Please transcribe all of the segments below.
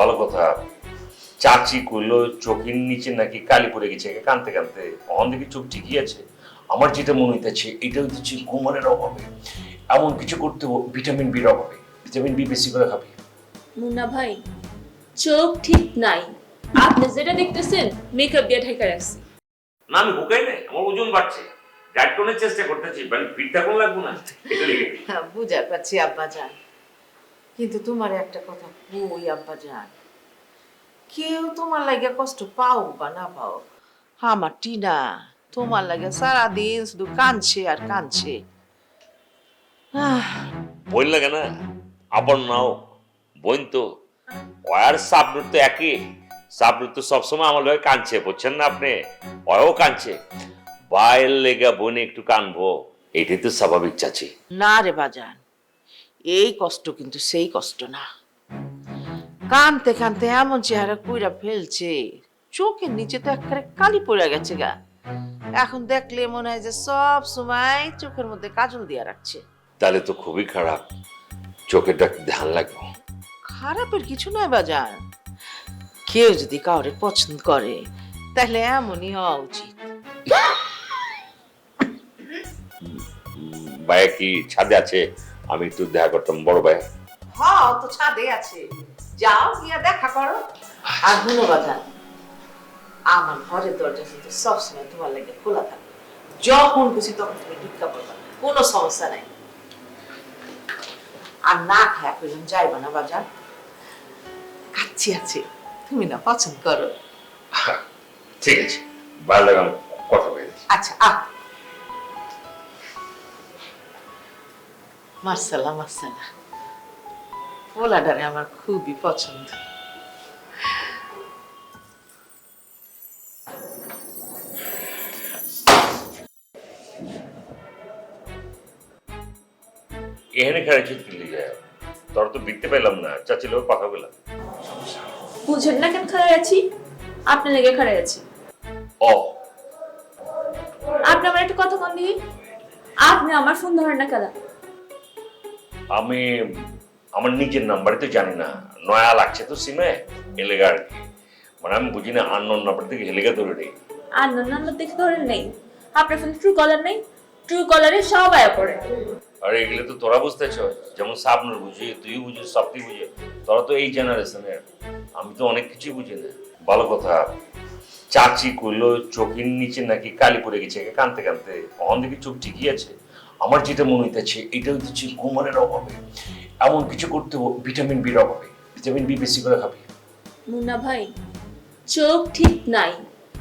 ভালো কথা। চাচি কইলো চোখের নিচে নাকি কালি পড়ে গেছে কানতে কানতে। অন দিকে চোখ ঠিকই আছে। আমার যেটা মনে হইতেছে এটা হইতেছে ঘুমানোর অভাবে। এমন কিছু করতে ভিটামিন বির অভাবে। ভিটামিন বি বেশি করে খাবি। মুন্না ভাই চোখ ঠিক নাই। আপনি যেটা দেখতেছেন মেকআপ দিয়ে ঢেকে রাখছি। না আমি হুকাই নাই আমার ওজন বাড়ছে। ডায়েট করার চেষ্টা করতেছি মানে ফিটটা কোন লাগবো না। এটা লিখে হ্যাঁ বুঝা পাচ্ছি আব্বা যান কিন্তু তোমার একটা কথা কই আব্বা যান কেউ তোমার লাগে কষ্ট পাও বা না পাও আমার টিনা তোমার লাগে সারাদিন শুধু কাঁদছে আর কাঁদছে। বোন লাগে না? আপন নাও। বোন তো ওয়ার সাবনুর তো একই। সাবনুর তো সবসময় আমার লগে কাঁদছে বুঝছেন না আপনি? ওয়ও কাঁদছে। বাইরের লেগে বোনে একটু কানবো এটাই তো স্বাভাবিক চাচি। না রে বাজান এই কষ্ট কিন্তু সেই কষ্ট না। কানতে কানতে এমন চেহারা কইরা ফেলছে চোখের নিচে তো একেবারে কালি পড়ে গেছে গা। এখন দেখলে মনে হয় যে সব সময় চোখের মধ্যে কাজল দিয়া রাখছে। তাহলে তো খুবই খারাপ। চোখেরটা ধ্যান লাগবে। খারাপের কিছু নয় বাজার। কেউ যদি কাউরে পছন্দ করে তাহলে এমনই হওয়া উচিত। ভাইয়া কি ছাদে আছে? আমি একটু দেখা করতাম বড় ভাই। হ্যাঁ তো ছাদে আছে। যাও গিয়া দেখা করো। আর শুনো আমার ঘরের দরজা কিন্তু সবসময় তোমার লাগে খোলা থাকে। যখন খুশি তখন তুমি ঢুকা পড়বা কোনো সমস্যা নাই। আর না খায়া যাইবা না বাজান। কাচ্ছি আছে। তুমি না পছন্দ করো। ঠিক আছে। ভালো কথা আচ্ছা আহ। মার্শাল্লাহ মার্শাল্লাহ। পোলাডারে আমার খুবই পছন্দ। এখানে দিল্লি যায় তোর তো দেখতে পেলাম না চাচি লোক কথা বললাম বুঝেন না কেন খারাপ আছি? আপনি লেগে খারাপ আছি। ও। আপনি আমার একটা কথা কন দিই আপনি আমার ফোন ধরেন না কেন? আমি আমার নিজের নাম্বারে তো জানি না। নয়া লাগছে তো সিমে এলেগা আর কি মানে আমি বুঝি না আননোন নাম্বার থেকে হেলেগা ধরে নেই। আর নাম্বার দেখে ধরে নেই। আপনার ফোনে ট্রু কলার নেই ট্রু কলারে সব আয়া পড়ে। আর এগুলো তো তোরা বুঝতেছ। যেমন সাবনুর বুঝি তুই বুঝিস সব তুই বুঝে। তোরা তো এই জেনারেশনের আমি তো অনেক কিছুই বুঝি না। ভালো কথা চাচি কইলো চোখের নিচে নাকি কালি পড়ে গেছে কানতে কানতে। অন দিকে চোখ ঠিকই আছে? আমার যেটা মনে হইতেছে এটা হইতেছে ঘুমানোর অভাবে। এমন কিছু করতে ভিটামিন বির অভাবে। ভিটামিন বি বেশি করে খাবি। মুন্না ভাই চোখ ঠিক নাই।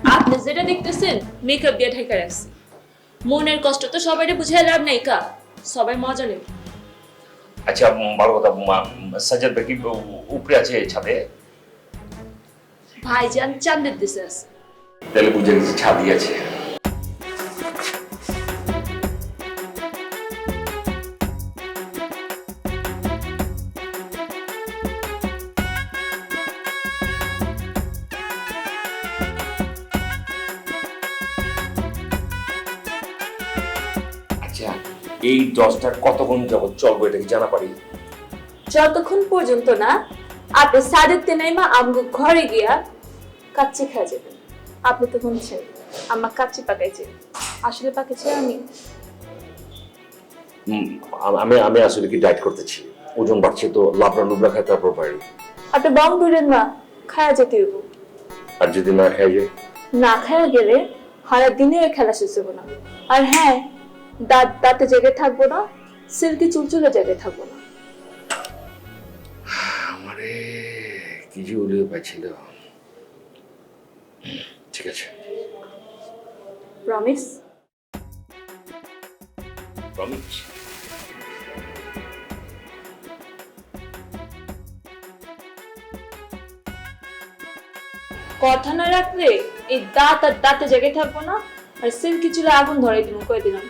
আপনি যেটা দেখতেছেন মেকআপ দিয়ে ঢেকে রাখছি। মনের কষ্ট তো সবাই বুঝে লাভ নাই কা? সবাই মজা নেবে। আচ্ছা ভালো কথা মা- সাজ্জাদ ভাই কি উপরে আছে ছাদে? ভাইজান চান্দের দেশে আছে তাহলে বুঝে গেছি ছাদই আছে। এই দশটা কতক্ষণ যাবত চলবো এটা কি জানা পারি? যতক্ষণ পর্যন্ত না আপনি সাদের তেনাইমা আমগো ঘরে গিয়া কাচ্চি খাওয়া যাবেন। আপনি তো শুনছেন আমার কাচ্চি পাকাইছে। আসলে পাকাইছে আমি। আমি আমি আসলে কি ডায়েট করতেছি? ওজন বাড়ছে তো লাবড়া লুবড়া তারপর পারি। আপনি বং ধরেন না খায়া যেতে হইব। আর যদি না খাই যায় না খায়া গেলে দিনে খেলা শেষ হব না। আর হ্যাঁ দাঁত দাঁতে জেগে থাকব না সিল্কি চুলচুলে জেগে থাকব না। আমারে কি যে উলিয়ে পাইছিল ঠিক আছে। প্রমিস প্রমিস কথা না রাখলে এই দাঁত আর দাঁতে জেগে থাকব না আর সিল্কি চুলে আগুন ধরে দিলাম কয়ে দিলাম?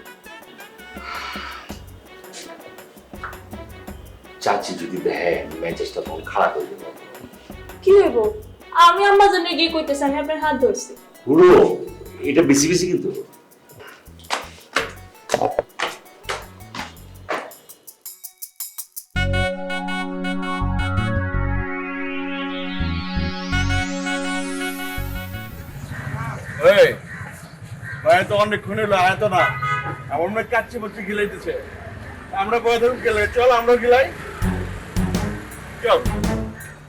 চাচি যদি দেখে মেজাজটা তখন খারাপ হয়ে যাবে। কি হইব? আমি আম্মা জন্য গিয়ে কইতেছি আমি আপনার হাত ধরছি। পুরো এটা বেশি বেশি কিন্তু। ওই ভাই তো অনেকক্ষণ হলো আয় তো না। আমার মনে হয় কাচ্চি বচ্চি গিলাইতেছে আমরা বয়ে ধরুন গেলে। চল আমরা গেলাই। চল।